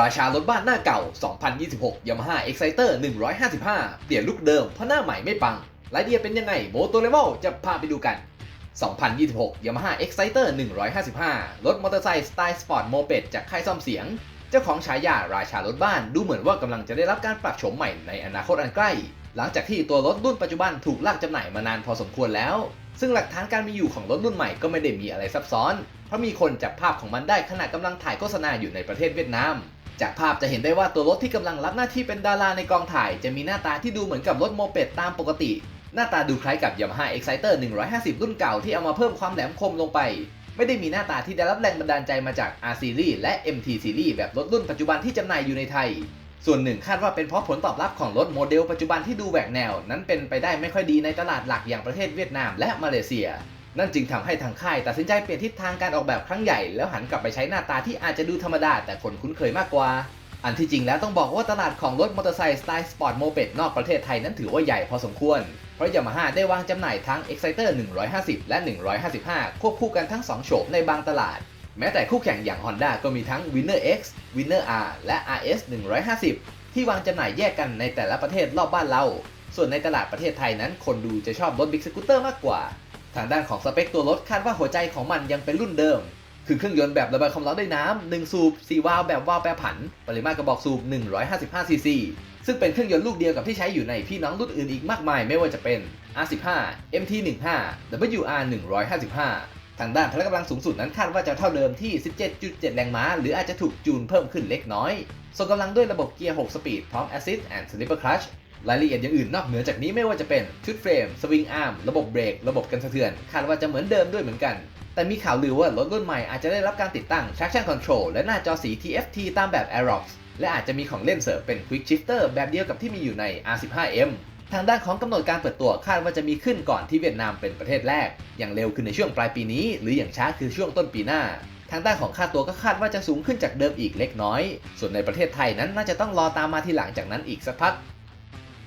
ราชารถบ้านหน้าเก่า 2026 Yamaha Exciter 155 เปลี่ยนลุคเดิมเพราะหน้าใหม่ไม่ปัง รายละเอียดเป็นยังไงโมโตเลเวลจะพาไปดูกัน 2026 Yamaha Exciter 155 รถมอเตอร์ไซค์สไตล์สปอร์ตโมเปดจากค่ายซ่อมเสียง เจ้าของฉายาราชารถบ้านดูเหมือนว่ากำลังจะได้รับการปรับโฉมใหม่ในอนาคตอันใกล้ หลังจากที่ตัวรถรุ่นปัจจุบันถูกลากจำหน่ายมานานพอสมควรแล้ว ซึ่งหลักฐานการมีอยู่ของรถรุ่นใหม่ก็ไม่ได้มีอะไรซับซ้อน เพราะมีคนจับภาพของมันได้ขณะกำลังถ่ายโฆษณาอยู่ในประเทศเวียดนาม จากภาพจะเห็นได้ว่าตัวรถที่กำลังรับหน้าที่เป็นดาราในกองถ่าย จะมีหน้าตาที่ดูเหมือนกับรถโมเปดตามปกติ หน้าตาดูคล้ายกับ Yamaha Exciter 150 รุ่นเก่าที่เอามาเพิ่มความแหลมคมลงไป ไม่ได้มีหน้าตาที่ได้รับแรงบันดาลใจมาจาก R Series และ MT Series แบบรถรุ่นปัจจุบันที่จำหน่ายอยู่ในไทย ส่วนหนึ่งคาดว่าเป็นเพราะผลตอบรับของรถโมเดลปัจจุบันที่ดูแหวกแนว นั้นเป็นไปได้ไม่ค่อยดีในตลาดหลักอย่างประเทศเวียดนามและมาเลเซีย นั่นจึงทำให้ทางค่ายตัดสินใจเปลี่ยนทิศทางการออกแบบครั้งใหญ่แล้วหันกลับไปใช้หน้าตาที่อาจจะดูธรรมดาแต่คนคุ้นเคยมากกว่า อันที่จริงแล้วต้องบอกว่าตลาดของรถมอเตอร์ไซค์สไตล์สปอร์ตโมเปดนอกประเทศไทยนั้นถือว่าใหญ่พอสมควร เพราะยามาฮ่าได้วางจำหน่ายทั้ง Exciter 150 และ 155 ควบคู่กันทั้ง 2 โฉมในบางตลาด แม้แต่คู่แข่งอย่าง Honda ก็มีทั้ง Winner X Winner R และ RS 150 ที่วางจำหน่ายแยกกันในแต่ละประเทศรอบบ้านเรา ส่วนในตลาดประเทศไทยนั้นคนดูจะชอบรถบิ๊กสกูตเตอร์มากกว่า ทางด้านของสเปคตัวรถคาดว่าหัวใจของมันยังเป็นรุ่นเดิม คือเครื่องยนต์แบบระบายความร้อนด้วยน้ำ1สูบ4วาล์วแบบวาล์วแปรผัน ปริมาตรกระบอกสูบ 155ซีซีซึ่งเป็นเครื่องยนต์ลูกเดียวกับที่ใช้อยู่ในพี่น้องรุ่นอื่นอีกมากมายไม่ว่าจะเป็น R15 MT15 WR 155 ทางด้านพละกำลังสูงสุดนั้นคาดว่าจะเท่าเดิมที่ 17.7 แรงม้า หรืออาจจะถูกจูนเพิ่มขึ้นเล็กน้อย ส่งกำลังด้วยระบบเกียร์ 6 สปีด พร้อม Assist and Slipper Clutch รายละเอียดอย่างอื่นนอกเหนือจากนี้ไม่ว่าจะเป็นชุดเฟรม สวิงอาร์ม ระบบเบรก ระบบกันสะเทือน คาดว่าจะเหมือนเดิมด้วยเหมือนกัน แต่มีข่าวลือว่ารถรุ่นใหม่อาจจะได้รับการติดตั้ง traction control และหน้าจอสี TFT ตามแบบ Aerox และอาจจะมีของเล่นเสริมเป็น quick shifter แบบเดียวกับที่มีอยู่ใน R15M ทางด้านของกำหนดการเปิดตัวคาดว่าจะมีขึ้นก่อนที่เวียดนามเป็นประเทศแรก อย่างเร็วคือในช่วงปลายปีนี้ หรืออย่างช้าคือช่วงต้นปีหน้า ทางด้านของค่าตัวก็คาดว่าจะสูงขึ้นจากเดิมอีกเล็กน้อย ส่วนในประเทศไทยนั้นน่าจะต้องรอตามมาทีหลังจากนั้นอีกสักพัก